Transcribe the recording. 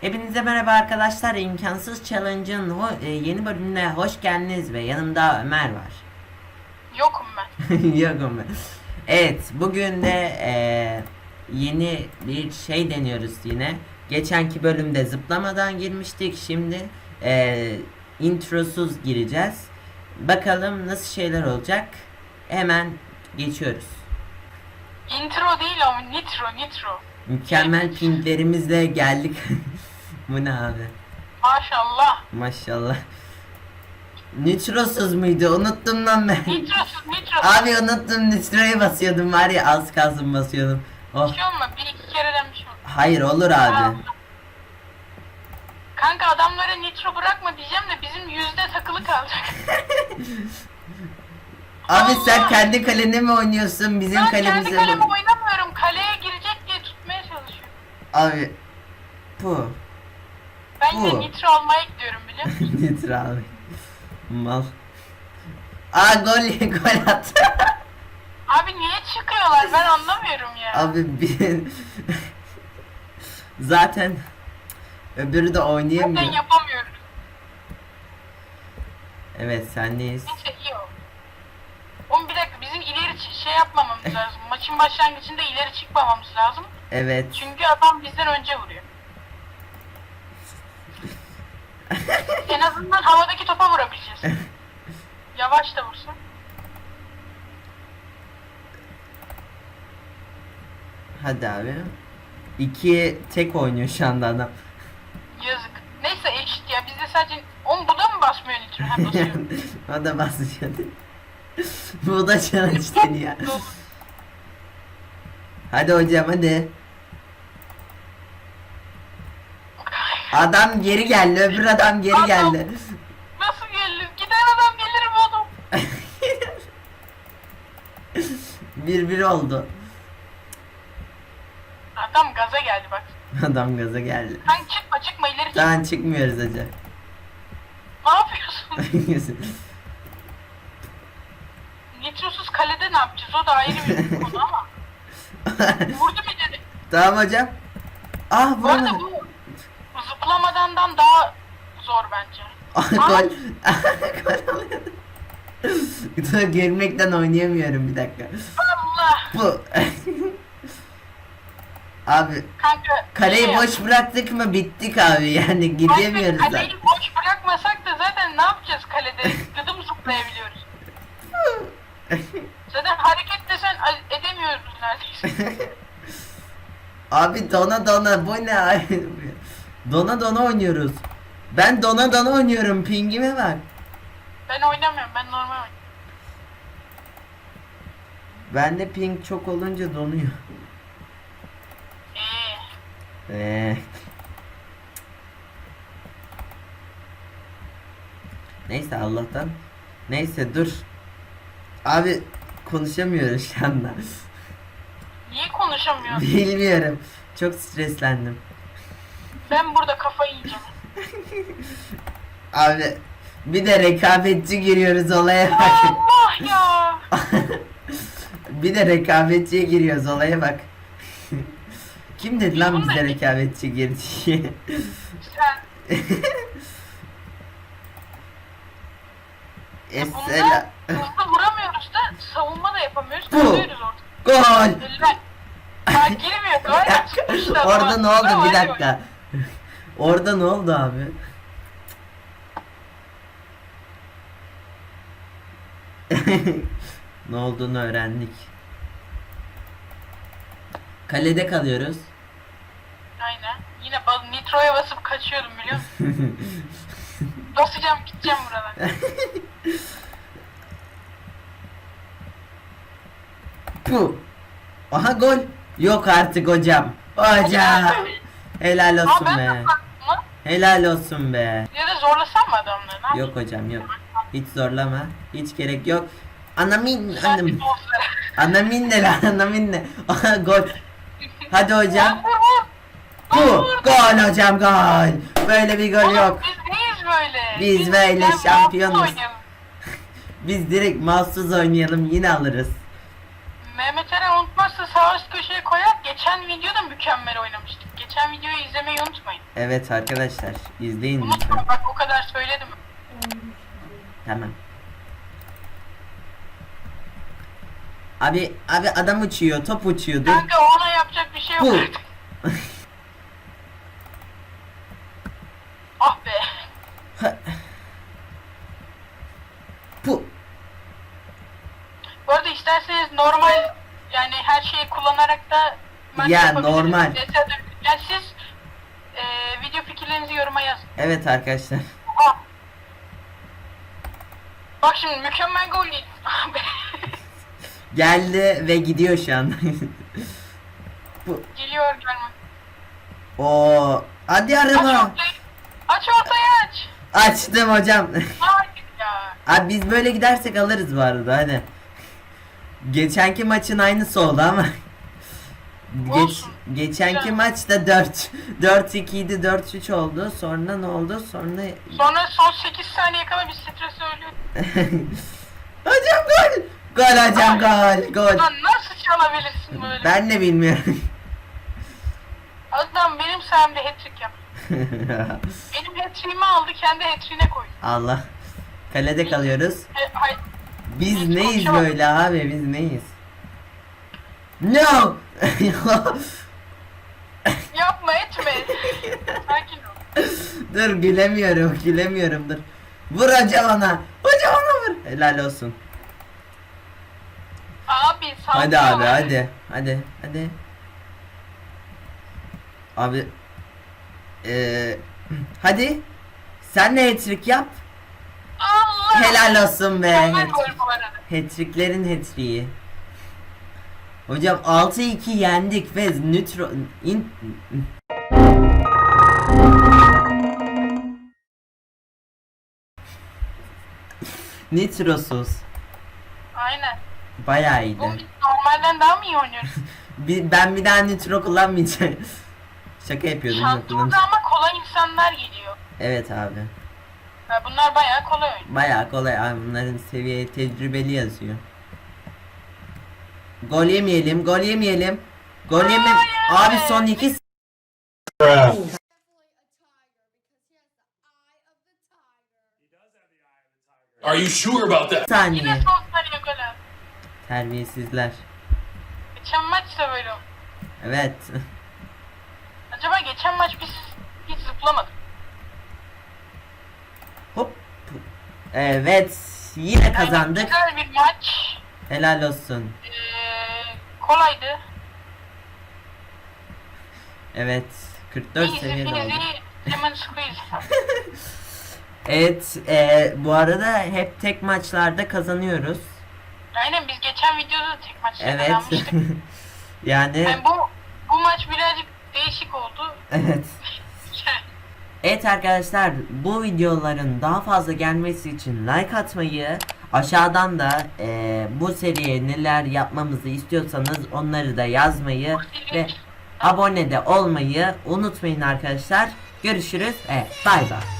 Hepinize merhaba arkadaşlar. İmkansız Challenge'ın e, yeni bölümüne hoş geldiniz ve yanımda Ömer var. Yokum ben. Yok Ömer. Evet, bugün de e, yeni bir şey deniyoruz yine. Geçenki bölümde zıplamadan girmiştik. Şimdi e, introsuz gireceğiz. Bakalım nasıl şeyler olacak. Hemen geçiyoruz. Intro değil o nitro nitro. Mükemmel pinglerimizle geldik. Bu ne abi? Maşallah. Maşallah. Nitrosuz muydu? Unuttum lan ben. Nitrosuz nitrosuz. Abi unuttum nitroya basıyordum var ya az kalsın basıyordum. Oh. Bir şey olma bir iki kereden bir şey olma. Hayır olur abi. Kanka adamlara nitro bırakma diyeceğim de bizim yüzde takılı kalacak. Abi sen Allah. kendi kalene mi oynuyorsun? Bizim ben kendi kalemize kaleme mi? oynamıyorum. Kaleye girecek diye tutmaya çalışıyorum. Abi. Bu. Ben de Bu. nitro almaya gidiyorum biliyor musun? Nitro abi. Mal. Aa gol gol attı. Abi niye çıkıyorlar ben anlamıyorum ya. Abi bir... Zaten öbürü de Zaten oynayamıyor. yapamıyoruz. Evet sendeyiz. Neyse iyi o. Oğlum bir dakika bizim ileri şey yapmamamız lazım. Maçın başlangıcında ileri çıkmamamız lazım. Evet. Çünkü adam bizden önce vuruyor. En azından havadaki topa vurabileceğiz. Yavaş da vursun. Hadi abi. İki tek oynuyor şu anda adam. Yazık. Neyse eşit ya. Bizde sadece... Oğlum bu da mı basmıyor nitro? Ha basıyor. o da basacak. Bu da challenge deniyor. Hadi hocam hadi. Adam geri geldi. Öbür adam geri Adam- geldi. Nasıl gelir? Giden adam gelirim oğlum. bir bir oldu. Adam gaza geldi bak. Adam gaza geldi. Sen çıkma çıkma ileri çık. Daha çıkmıyoruz hocam. Ne yapıyorsun? Nitrosuz kalede ne yapacağız? O da ayrı bir konu ama. Vurdu ileri. tamam hocam. Ah Bu arada vuramadım. bu zıplamadandan daha zor bence. Gol. Gol gülmekten oynayamıyorum bir dakika. Allah! Bu. Abi Kanka kaleyi şey boş bıraktık mı bittik abi yani gidemiyoruz Kanka. Kaleyi boş bırakmasak da zaten ne yapacağız kalede? Gıdım zıplayabiliyoruz. Zaten hareket desen edemiyoruz neredeyse. Abi dona dona bu ne abi? Dona dona oynuyoruz. Ben dona dona oynuyorum pingime bak. Ben oynamıyorum ben normal oynuyorum. Bende ping çok olunca donuyor. Eee. Ee. Neyse Allah'tan. Neyse dur. Abi konuşamıyoruz şu anda. Niye konuşamıyorum? Bilmiyorum. Çok streslendim. Ben burada kafayı yiyeceğim. Abi bir de rekabetçi giriyoruz olaya bak. Allah ya! bir de rekabetçiye giriyoruz olaya bak. Kim dedi lan bize rekabetçi girdi diye. Sen Esela. Hızlı vuramıyoruz da savunma da yapamıyoruz. Bu. Kalıyoruz orada. Gol. Girmiyor. Çıkmışlar. Orada ne oldu bir dakika. Orada ne oldu abi? ne olduğunu öğrendik. Kalede kalıyoruz. Aynen. Yine bas, nitroya basıp kaçıyordum biliyor musun? Basacağım gideceğim buradan. Puh. Aha gol. Yok artık hocam. Hocam. Helal olsun ben be. de lan. Helal olsun be. Ya da zorlasam mı adamları? Ne Yok hocam yok. Hiç zorlama. Hiç gerek yok. Anamin anam. Bir dostlara. Anamin ne lan anamin ne? Aha gol. Hadi hocam. Vur vur. Bu gol hocam gol. Böyle bir gol Oğlum, yok. Biz neyiz böyle? Biz böyle şampiyonuz. oynayalım. Biz direkt mahsus oynayalım yine alırız. Mehmet Eren unutmazsa sağ üst köşeye koyar. Geçen videoda mükemmel oynamıştık. Geçen videoyu izlemeyi unutmayın. Evet arkadaşlar izleyin lütfen. Unutma bak o kadar söyledim. Tamam. Abi abi adam uçuyor, top uçuyor. Dur. Kanka ona yapacak bir şey yok Bu. artık. ah be. Pu. Bu arada isterseniz normal yani her şeyi kullanarak da maç Ya, normal. Mesela Evet arkadaşlar. Bak şimdi mükemmel gol değil. Ah. Geldi ve gidiyor şu an. Bu. Geliyor gelme. Oo. Hadi Aç araba. ortayı. Aç ortayı aç. Açtım hocam. Hayır ya. Abi biz böyle gidersek alırız bu arada hadi. Geçenki maçın aynısı oldu ama. Geç, Olsun. geçenki Güzel. maçta 4 4 2 idi 4 3 oldu. Sonra ne oldu? Sonra Sonra son 8 saniye kala bir stres ölüyor. Hocam gol. Gol hocam gol. Gol. Lan nasıl çalabilirsin böyle? Ben de bilmiyorum. Adam benim sayemde hat-trick yaptı. Benim hat-trick'imi aldı kendi hat-trick'ine koydu. Allah. Kalede kalıyoruz. E, hay, Biz Hiç neyiz böyle abi? Biz neyiz? No. yapma etme. Sakin ol. dur gülemiyorum, gülemiyorum dur. Vur hocam ona. Hocam ona vur. Helal olsun. Abi sakin Hadi abi hadi. Hadi hadi. Abi eee hadi sen de hat-trick yap. Allah. Helal olsun be. Hat-tricklerin hat-trick'i. Hocam 6-2 yendik ve nitro in, Nitrosuz. Aynen. Bayağı iyiydi. Biz normalden daha mı iyi oynuyoruz? Bir, ben bir daha nitro kullanmayacağım. Şaka yapıyordum. yok kullan- Şansımıza ama kolay insanlar geliyor. Evet abi. Ya bunlar bayağı kolay oyun. Bayağı kolay abi bunların seviye tecrübeli yazıyor. Gol yemeyelim, gol yemeyelim. Gol yeme... Hayır. Abi son iki Are you sure about that? Yine saniye. son saniye gol attı. Terbiyesizler. Geçen maç da böyle oldu. Evet. Acaba geçen maç biz hiç zıplamadık. Hop. Evet. Yine kazandık. Güzel bir maç. Helal olsun. Ee, kolaydı. Evet. 44 Easy seviyede peasy oldu. lemon squeeze. Evet. e, bu arada hep tek maçlarda kazanıyoruz. Aynen biz geçen videoda da tek maçta Evet. kazanmıştık. yani Yani bu bu maç birazcık değişik oldu. evet. Evet arkadaşlar bu videoların daha fazla gelmesi için like atmayı aşağıdan da eee, bu seriye neler yapmamızı istiyorsanız onları da yazmayı ve abone de olmayı unutmayın arkadaşlar. Görüşürüz. Evet bay bay.